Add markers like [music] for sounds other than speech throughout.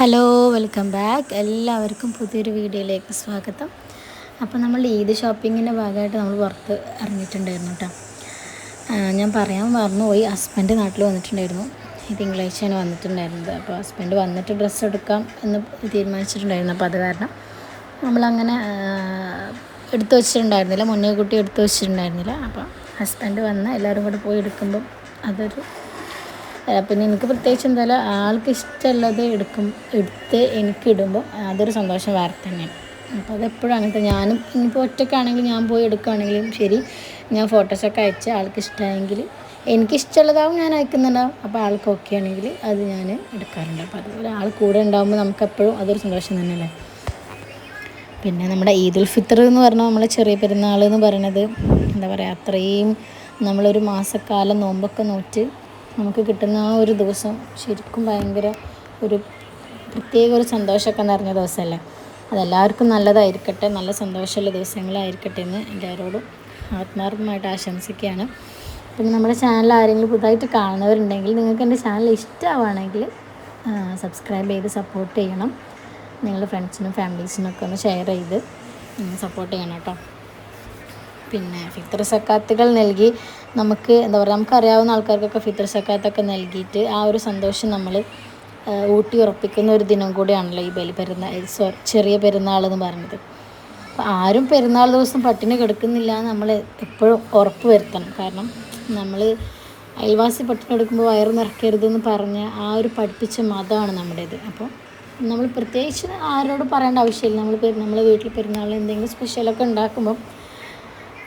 Hello welcome back എല്ലാവർക്കും പുതിയൊരു വീഡിയോയിലേക്ക് സ്വാഗതം. അപ്പോൾ നമ്മൾ ഈദ് ഷോപ്പിങ്ങിന്റെ ഭാഗമായിട്ട് നമ്മൾ പുറത്ത് ഇറങ്ങിയിട്ടുണ്ടായിരുന്നു കേട്ടോ. ഞാൻ പറയാൻ മറന്നുപോയി. ഹസ്ബൻഡ് നാട്ടിൽ വന്നിട്ടുണ്ടായിരുന്നു. ഈ തിങ്കളാഴ്ചയാണ് വന്നിട്ടുണ്ടായിരുന്നത്. അപ്പോൾ ഹസ്ബൻഡ് വന്നിട്ട് ഡ്രസ്സ് എടുക്കാം എന്ന് തീരുമാനിച്ചിട്ടുണ്ടായിരുന്നു. അപ്പോൾ അത് കാരണം നമ്മളങ്ങനെ എടുത്തു വെച്ചിട്ടുണ്ടായിരുന്നില്ല. മുന്നേ കുട്ടി എടുത്തു വെച്ചിട്ടുണ്ടായിരുന്നില്ല. അപ്പോൾ ഹസ്ബൻഡ് വന്ന് എല്ലാവരും കൂടെ പോയി എടുക്കുമ്പം അതൊരു പിന്നെ എനിക്ക് പ്രത്യേകിച്ച് എന്തായാലും ആൾക്ക് ഇഷ്ടമുള്ളത് എടുക്കും എടുത്ത് എനിക്ക് ഇടുമ്പോൾ അതൊരു സന്തോഷം വേറെ തന്നെയാണ്. അപ്പോൾ അതെപ്പോഴും അങ്ങനത്തെ ഞാനും ഇനിയിപ്പോൾ ഒറ്റയ്ക്കാണെങ്കിൽ ഞാൻ പോയി എടുക്കുകയാണെങ്കിലും ശരി ഞാൻ ഫോട്ടോസൊക്കെ അയച്ച് ആൾക്ക് ഇഷ്ടമായെങ്കിൽ എനിക്ക് ഇഷ്ടമുള്ളതാവും ഞാൻ അയക്കുന്നുണ്ടാവും. അപ്പോൾ ആൾക്ക് ഓക്കെ ആണെങ്കിൽ അത് ഞാൻ എടുക്കാറുണ്ട്. അപ്പോൾ അതുപോലെ ആൾ കൂടെ ഉണ്ടാകുമ്പോൾ നമുക്കെപ്പോഴും അതൊരു സന്തോഷം തന്നെയല്ലേ? പിന്നെ നമ്മുടെ ഈദുൽ ഫിത്തർ എന്ന് പറഞ്ഞാൽ നമ്മൾ ചെറിയ പെരുന്നാൾ എന്ന് പറയുന്നത് എന്താ പറയുക അത്രയും നമ്മളൊരു മാസക്കാലം നോമ്പൊക്കെ നോറ്റ് നമുക്ക് കിട്ടുന്ന ആ ഒരു ദിവസം ശരിക്കും ഭയങ്കര ഒരു പ്രത്യേക ഒരു സന്തോഷമൊക്കെ നിറഞ്ഞ ദിവസമല്ലേ? അതെല്ലാവർക്കും നല്ലതായിരിക്കട്ടെ നല്ല സന്തോഷമുള്ള ദിവസങ്ങളായിരിക്കട്ടെ എന്ന് എല്ലാവരോടും ആത്മാർത്ഥമായിട്ട് ആശംസിക്കുകയാണ്. പിന്നെ നമ്മുടെ ചാനൽ ആരെങ്കിലും പുതുതായിട്ട് കാണുന്നവരുണ്ടെങ്കിൽ നിങ്ങൾക്ക് എന്റെ ചാനൽ ഇഷ്ടമാണെങ്കിൽ സബ്സ്ക്രൈബ് ചെയ്ത് സപ്പോർട്ട് ചെയ്യണം. നിങ്ങളുടെ ഫ്രണ്ട്സിനും ഫാമിലീസിനൊക്കെ ഒന്ന് ഷെയർ ചെയ്ത് സപ്പോർട്ട് ചെയ്യണം കേട്ടോ. പിന്നെ ഫിത്തർ സക്കാത്തുകൾ നൽകി നമുക്ക് എന്താ പറയുക നമുക്കറിയാവുന്ന ആൾക്കാർക്കൊക്കെ ഫിത്തർ സക്കാത്തൊക്കെ നൽകിയിട്ട് ആ ഒരു സന്തോഷം നമ്മൾ ഊട്ടി ഉറപ്പിക്കുന്ന ഒരു ദിനം കൂടിയാണല്ലോ ഈ ബലി പെരുന്നാൾ സോറി ചെറിയ പെരുന്നാൾ എന്ന് പറയുന്നത് അപ്പോൾ ആരും പെരുന്നാൾ ദിവസം പട്ടിണി കിടക്കുന്നില്ല എന്ന് നമ്മൾ എപ്പോഴും ഉറപ്പ് വരുത്തണം. കാരണം നമ്മൾ അയൽവാസി പട്ടിണി എടുക്കുമ്പോൾ വയറ് നിറക്കരുതെന്ന് പറഞ്ഞ ആ ഒരു പഠിപ്പിച്ച മതമാണ് നമ്മുടേത്. അപ്പോൾ നമ്മൾ പ്രത്യേകിച്ച് ആരോട് പറയേണ്ട ആവശ്യമില്ല. നമ്മൾ നമ്മളെ വീട്ടിൽ പെരുന്നാളിന് എന്തെങ്കിലും സ്പെഷ്യലൊക്കെ ഉണ്ടാക്കുമ്പോൾ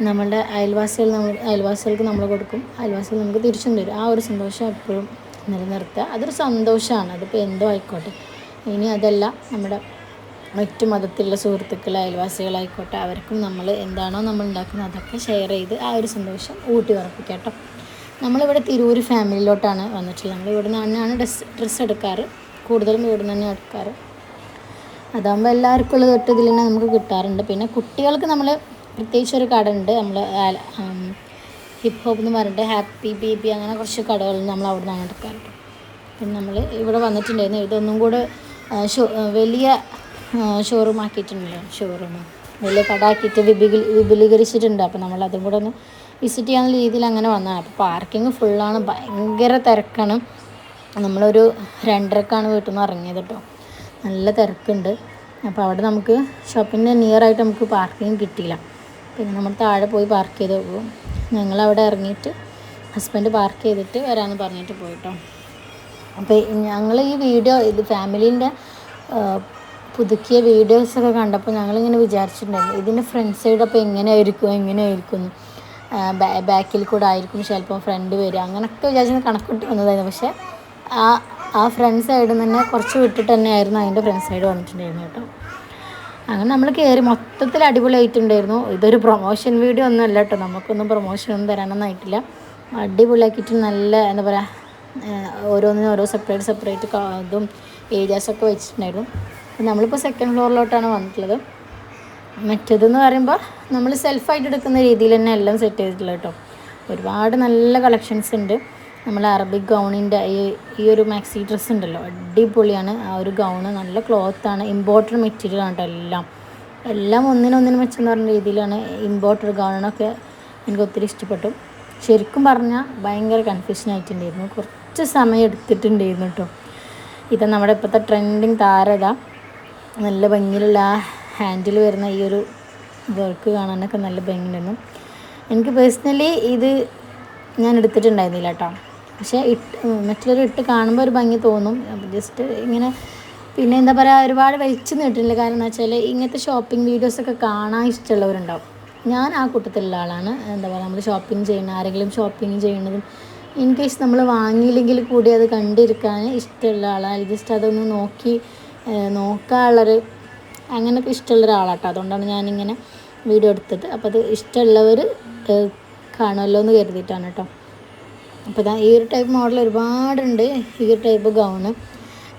നമ്മളുടെ അയൽവാസികൾ നമ്മൾ അയൽവാസികൾക്ക് നമ്മൾ കൊടുക്കും. അയൽവാസികൾ നമുക്ക് തിരിച്ചും തരും. ആ ഒരു സന്തോഷം എപ്പോഴും നിലനിർത്തുക. അതൊരു സന്തോഷമാണ്. അതിപ്പോൾ എന്തോ ആയിക്കോട്ടെ. ഇനി അതല്ല നമ്മുടെ മറ്റു മതത്തിലുള്ള സുഹൃത്തുക്കൾ അയൽവാസികളായിക്കോട്ടെ. അവർക്കും നമ്മൾ എന്താണോ നമ്മൾ ഉണ്ടാക്കുന്നത് അതൊക്കെ ഷെയർ ചെയ്ത് ആ ഒരു സന്തോഷം ഊട്ടി ഉറപ്പിക്കാം കേട്ടോ. നമ്മളിവിടെ തിരൂർ ഫാമിലിയിലോട്ടാണ് വന്നിട്ടുള്ളത്. നമ്മൾ ഇവിടെ നിന്നാണ് ഡ്രസ് ഡ്രസ്സ് എടുക്കാറ്. കൂടുതലും ഇവിടെ നിന്ന് തന്നെ എടുക്കാറ്. അതാകുമ്പോൾ എല്ലാവർക്കും ഉള്ളത് തൊട്ട് ഇതിൽ തന്നെ നമുക്ക് കിട്ടാറുണ്ട്. പിന്നെ കുട്ടികൾക്ക് നമ്മൾ പ്രത്യേകിച്ച് ഒരു കട ഉണ്ട് നമ്മൾ ഹിപ്പ് ഹോപ്പ് എന്ന് പറഞ്ഞിട്ട് ഹാപ്പി ബേബി അങ്ങനെ കുറച്ച് കടകൾ നമ്മൾ അവിടെ നിന്നാണ് എടുക്കാറുണ്ട് പിന്നെ നമ്മൾ ഇവിടെ വന്നിട്ടുണ്ടായിരുന്നു. ഇതൊന്നും കൂടെ ഷോ വലിയ ഷോറൂം ആക്കിയിട്ടുണ്ടല്ലോ. ഷോറൂം വലിയ കട ആക്കിയിട്ട് വിപുലീ വിപുലീകരിച്ചിട്ടുണ്ട്. അപ്പോൾ നമ്മൾ അതും കൂടെ ഒന്ന് വിസിറ്റ് ചെയ്യാവുന്ന രീതിയിൽ അങ്ങനെ വന്നതാണ് അപ്പോൾ പാർക്കിംഗ് ഫുള്ളാണ് ഭയങ്കര തിരക്കാണ്. നമ്മളൊരു രണ്ടരക്കാണ് വീട്ടിൽ നിന്ന് ഇറങ്ങിയത് കേട്ടോ. നല്ല തിരക്കുണ്ട്. അപ്പോൾ അവിടെ നമുക്ക് ഷോപ്പിന്റെ നിയർ ആയിട്ട് നമുക്ക് പാർക്കിംഗ് കിട്ടിയില്ല. പിന്നെ നമ്മൾ താഴെ പോയി പാർക്ക് ചെയ്ത് പോകും ഞങ്ങളവിടെ ഇറങ്ങിയിട്ട് ഹസ്ബൻഡ് പാർക്ക് ചെയ്തിട്ട് വരാമെന്ന് പറഞ്ഞിട്ട് പോയിട്ടോ. അപ്പോൾ ഞങ്ങൾ ഈ വീഡിയോ ഇത് ഫാമിലീന്റെ പുതുക്കിയ വീഡിയോസൊക്കെ കണ്ടപ്പോൾ ഞങ്ങളിങ്ങനെ വിചാരിച്ചിട്ടുണ്ടായിരുന്നു ഇതിന്റെ ഫ്രണ്ട് സൈഡ് അപ്പോൾ എങ്ങനെയായിരിക്കും എങ്ങനെയായിരിക്കും ബാക്കിൽ കൂടെ ആയിരിക്കും ചിലപ്പോൾ ഫ്രണ്ട് വരിക അങ്ങനെയൊക്കെ വിചാരിച്ചു കണക്കിട്ട് വന്നതായിരുന്നു. പക്ഷേ ആ ആ ഫ്രണ്ട് സൈഡിൽ നിന്ന് തന്നെ കുറച്ച് വിട്ടിട്ട് തന്നെ ആയിരുന്നു അതിന്റെ ഫ്രണ്ട് സൈഡ് വന്നിട്ടുണ്ടായിരുന്നു കേട്ടോ. അങ്ങനെ നമ്മൾ കയറി മൊത്തത്തിൽ അടിപൊളിയായിട്ടുണ്ടായിരുന്നു. ഇതൊരു പ്രൊമോഷൻ വീഡിയോ ഒന്നും അല്ല കേട്ടോ നമുക്കൊന്നും പ്രൊമോഷൻ ഒന്നും തരാനൊന്നും ആയിട്ടില്ല. അടിപൊളിയാക്കിയിട്ട് നല്ല എന്താ പറയുക ഓരോന്നിനും ഓരോ സെപ്പറേറ്റ് സെപ്പറേറ്റ് ഇതും ഏരിയാസൊക്കെ വെച്ചിട്ടുണ്ടായിരുന്നു. അപ്പോൾ നമ്മളിപ്പോൾ സെക്കൻഡ് ഫ്ലോറിലോട്ടാണ് വന്നിട്ടുള്ളത്. മറ്റേതെന്ന് പറയുമ്പോൾ നമ്മൾ സെൽഫായിട്ട് എടുക്കുന്ന രീതിയിൽ തന്നെ എല്ലാം സെറ്റ് ചെയ്തിട്ടുള്ളത് കേട്ടോ ഒരുപാട് നല്ല കളക്ഷൻസ് ഉണ്ട്. നമ്മൾ അറബിക് ഗൗണിന്റെ ഈ ഒരു മാക്സി ഡ്രസ്സ് ഉണ്ടല്ലോ അടിപൊളിയാണ്. ആ ഒരു ഗൗണ് നല്ല ക്ലോത്താണ് ഇമ്പോർട്ടഡ് മെറ്റീരിയൽ ആണ് കേട്ടോ എല്ലാം. എല്ലാം ഒന്നിനൊന്നിനും മെച്ചെന്ന് പറഞ്ഞ രീതിയിലാണ് ഇമ്പോർട്ടഡ് ഗൗണൊക്കെ എനിക്ക് ഒത്തിരി ഇഷ്ടപ്പെട്ടു. ശരിക്കും പറഞ്ഞാൽ ഭയങ്കര കൺഫ്യൂഷൻ ആയിട്ടുണ്ടായിരുന്നു. കുറച്ച് സമയം എടുത്തിട്ടുണ്ടായിരുന്നു കേട്ടോ. ഇത് നമ്മുടെ ഇപ്പോഴത്തെ ട്രെൻഡിങ് താരത നല്ല ഭംഗിയിലുള്ള ആ ഹാൻഡിൽ വരുന്ന ഈ ഒരു വർക്ക് കാണാനൊക്കെ നല്ല ഭംഗിയുണ്ടായിരുന്നു. എനിക്ക് പേഴ്സണലി ഇത് ഞാൻ എടുത്തിട്ടുണ്ടായിരുന്നില്ല കേട്ടോ. പക്ഷേ ഇട്ട് മറ്റുള്ളവർ ഇട്ട് കാണുമ്പോൾ ഒരു ഭംഗി തോന്നും. അപ്പോൾ ജസ്റ്റ് ഇങ്ങനെ പിന്നെ എന്താ പറയുക ഒരുപാട് വലിച്ചു നീട്ടില്ല കാരണം എന്താ വെച്ചാൽ ഇങ്ങനത്തെ ഷോപ്പിംഗ് വീഡിയോസൊക്കെ കാണാൻ ഇഷ്ടമുള്ളവരുണ്ടാവും. ഞാൻ ആ കൂട്ടത്തിലുള്ള ആളാണ്. എന്താ പറയുക നമ്മൾ ഷോപ്പിംഗ് ചെയ്യുന്ന ആരെങ്കിലും ഷോപ്പിംഗ് ചെയ്യുന്നതും ഇൻ കേസ് നമ്മൾ വാങ്ങിയില്ലെങ്കിൽ കൂടി അത് കണ്ടിരിക്കാൻ ഇഷ്ടമുള്ള ആളാണ്. ജസ്റ്റ് അതൊന്ന് നോക്കി നോക്കാനുള്ളൊരു അങ്ങനെയൊക്കെ ഇഷ്ടമുള്ള ഒരാളാട്ടോ. അതുകൊണ്ടാണ് ഞാനിങ്ങനെ വീഡിയോ എടുത്തത്. അപ്പോൾ അത് ഇഷ്ടമുള്ളവർ കാണുമല്ലോ എന്ന് കരുതിയിട്ടാണ് കേട്ടോ. അപ്പോൾ ഇതാ ഈ ഒരു ടൈപ്പ് മോഡൽ ഒരുപാടുണ്ട് ഈ ഒരു ടൈപ്പ് ഗൗണ്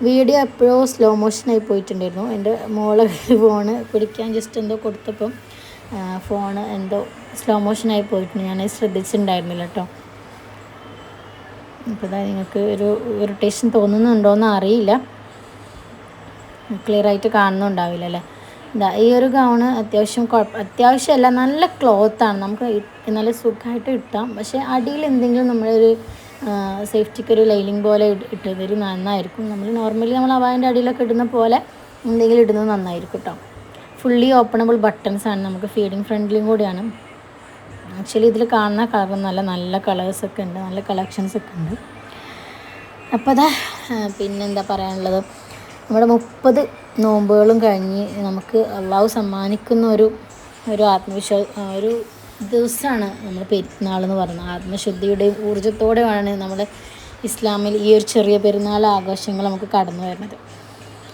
വീഡിയോ എപ്പോഴോ സ്ലോ മോഷനായി പോയിട്ടുണ്ടായിരുന്നു. എന്റെ മോളെ [laughs] ഫോണ് പിടിക്കാൻ ജസ്റ്റ് എന്തോ കൊടുത്തപ്പം ഫോണ് എന്തോ സ്ലോ മോഷനായി പോയിട്ടുണ്ട്. ഞാൻ ശ്രദ്ധിച്ചിട്ടുണ്ടായിരുന്നില്ല കേട്ടോ അപ്പോൾ ഇതാ നിങ്ങൾക്ക് ഒരു ഇറിറ്റേഷൻ തോന്നുന്നുണ്ടോയെന്ന് അറിയില്ല. ക്ലിയർ ആയിട്ട് കാണുന്നുണ്ടാവില്ല അല്ലേ ഇതാ ഈ ഒരു ഗൗണ് അത്യാവശ്യം കുഴപ്പം അത്യാവശ്യമല്ല നല്ല ക്ലോത്താണ് നമുക്ക് നല്ല സുഖമായിട്ട് ഇട്ടാം. പക്ഷേ അടിയിൽ എന്തെങ്കിലും നമ്മളൊരു സേഫ്റ്റിക്ക് ഒരു ലൈനിങ് പോലെ ഇട്ട് ഇട്ടത് ഒരു നന്നായിരിക്കും. നമ്മൾ നോർമലി നമ്മൾ അവായന്റെ അടിയിലൊക്കെ ഇടുന്ന പോലെ എന്തെങ്കിലും ഇടുന്നത് നന്നായിരിക്കും കേട്ടോ ഫുള്ളി ഓപ്പണബിൾ ബട്ടൺസ് ആണ് നമുക്ക് ഫീഡിങ് ഫ്രണ്ട്ലിയും കൂടിയാണ്. ആക്ച്വലി ഇതിൽ കാണുന്ന കളർ നല്ല നല്ല കളേഴ്സൊക്കെ ഉണ്ട്. നല്ല കളക്ഷൻസ് ഒക്കെ ഉണ്ട്. അപ്പോൾ അതാ പിന്നെന്താ പറയാനുള്ളത്? നമ്മുടെ മുപ്പത് നോമ്പുകളും കഴിഞ്ഞ് നമുക്ക് അള്ളാഹു സമ്മാനിക്കുന്ന ഒരു ഒരു ആത്മവിശ്വാസ ഒരു ദിവസമാണ് നമ്മൾ പെരുന്നാൾ എന്ന് പറയുന്നത്. ആത്മശുദ്ധിയുടെയും ഊർജത്തോടെയാണ് നമ്മൾ ഇസ്ലാമിൽ ഈ ഒരു ചെറിയ പെരുന്നാൾ ആഘോഷങ്ങൾ നമുക്ക് കടന്നു വരുന്നത്.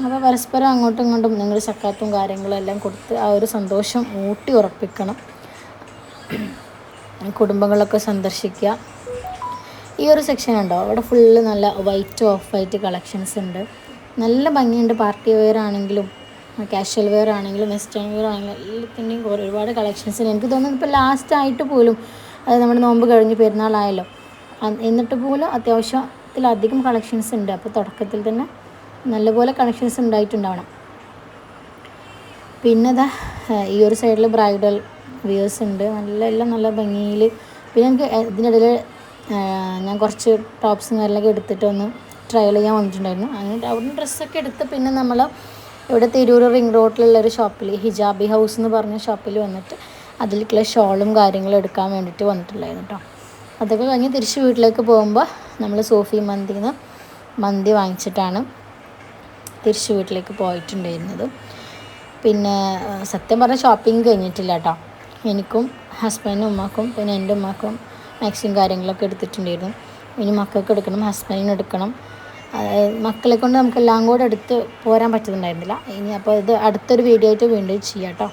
അപ്പോൾ പരസ്പരം അങ്ങോട്ടും ഇങ്ങോട്ടും നിങ്ങൾ സക്കാത്തും കാര്യങ്ങളും എല്ലാം കൊടുത്ത് ആ ഒരു സന്തോഷം ഊട്ടി ഉറപ്പിക്കണം. കുടുംബങ്ങളൊക്കെ സന്ദർശിക്കുക. ഈ ഒരു സെക്ഷൻ ഉണ്ടോ? അവിടെ ഫുള്ള് നല്ല വൈറ്റ് ഓഫ് വൈറ്റ് കളക്ഷൻസ് ഉണ്ട്. നല്ല ഭംഗിയുണ്ട് പാർട്ടി വെയർ ആണെങ്കിലും കാഷ്വൽ വെയർ ആണെങ്കിലും വെസ്റ്റേൺ വെയർ ആണെങ്കിലും എല്ലാത്തിന്റെയും ഒരുപാട് കളക്ഷൻസ് എനിക്ക് തോന്നുന്നു ഇപ്പോൾ ലാസ്റ്റ് ആയിട്ട് പോലും അത് നമ്മുടെ നോമ്പ് കഴിഞ്ഞ് പെരുന്നാളായല്ലോ. എന്നിട്ട് പോലും അത്യാവശ്യത്തിലധികം കളക്ഷൻസ് ഉണ്ട്. അപ്പോൾ തുടക്കത്തിൽ തന്നെ നല്ലപോലെ കളക്ഷൻസ് ഉണ്ടായിട്ടുണ്ടാവണം. പിന്നെ ദാ ഈ ഒരു സൈഡിൽ ബ്രൈഡൽ വിയേഴ്സ് ഉണ്ട്. നല്ല എല്ലാം നല്ല ഭംഗിയിൽ പിന്നെ എനിക്ക് ഇതിനിടയിൽ ഞാൻ കുറച്ച് ടോപ്സും കാര്യങ്ങളൊക്കെ എടുത്തിട്ട് ഒന്ന് ട്രയൽ ചെയ്യാൻ വന്നിട്ടുണ്ടായിരുന്നു. അങ്ങനെ അവിടുന്ന് ഡ്രസ്സൊക്കെ എടുത്ത് പിന്നെ നമ്മൾ ഇവിടെ തിരൂർ റിംഗ് റോഡിലുള്ള ഒരു ഷോപ്പിൽ ഹിജാബി ഹൗസ് എന്ന് പറഞ്ഞ ഷോപ്പിൽ വന്നിട്ട് അതിലേക്കുള്ള ഷോളും കാര്യങ്ങളും എടുക്കാൻ വേണ്ടിയിട്ട് വന്നിട്ടുണ്ടായിരുന്നു കേട്ടോ അതൊക്കെ കഴിഞ്ഞ് തിരിച്ച് വീട്ടിലേക്ക് പോകുമ്പോൾ നമ്മൾ സോഫി മന്തിന്ന് മന്തി വാങ്ങിച്ചിട്ടാണ് തിരിച്ച് വീട്ടിലേക്ക് പോയിട്ടുണ്ടായിരുന്നത്. പിന്നെ സത്യം പറഞ്ഞാൽ ഷോപ്പിംഗ് കഴിഞ്ഞിട്ടില്ല കേട്ടോ എനിക്കും ഹസ്ബൻഡിനും ഉമ്മക്കും പിന്നെ എന്റെ ഉമ്മാക്കും മാക്സിമം കാര്യങ്ങളൊക്കെ എടുത്തിട്ടുണ്ടായിരുന്നു. ഇനി മക്കൾക്ക് എടുക്കണം ഹസ്ബൻഡിന് എടുക്കണം. മക്കളെ കൊണ്ട് നമുക്ക് എല്ലാം കൂടെ എടുത്ത് പോരാൻ പറ്റുന്നുണ്ടായിരുന്നില്ല. ഇനി അപ്പോൾ ഇത് അടുത്തൊരു വീഡിയോ ആയിട്ട് വീണ്ടും ചെയ്യാം കേട്ടോ.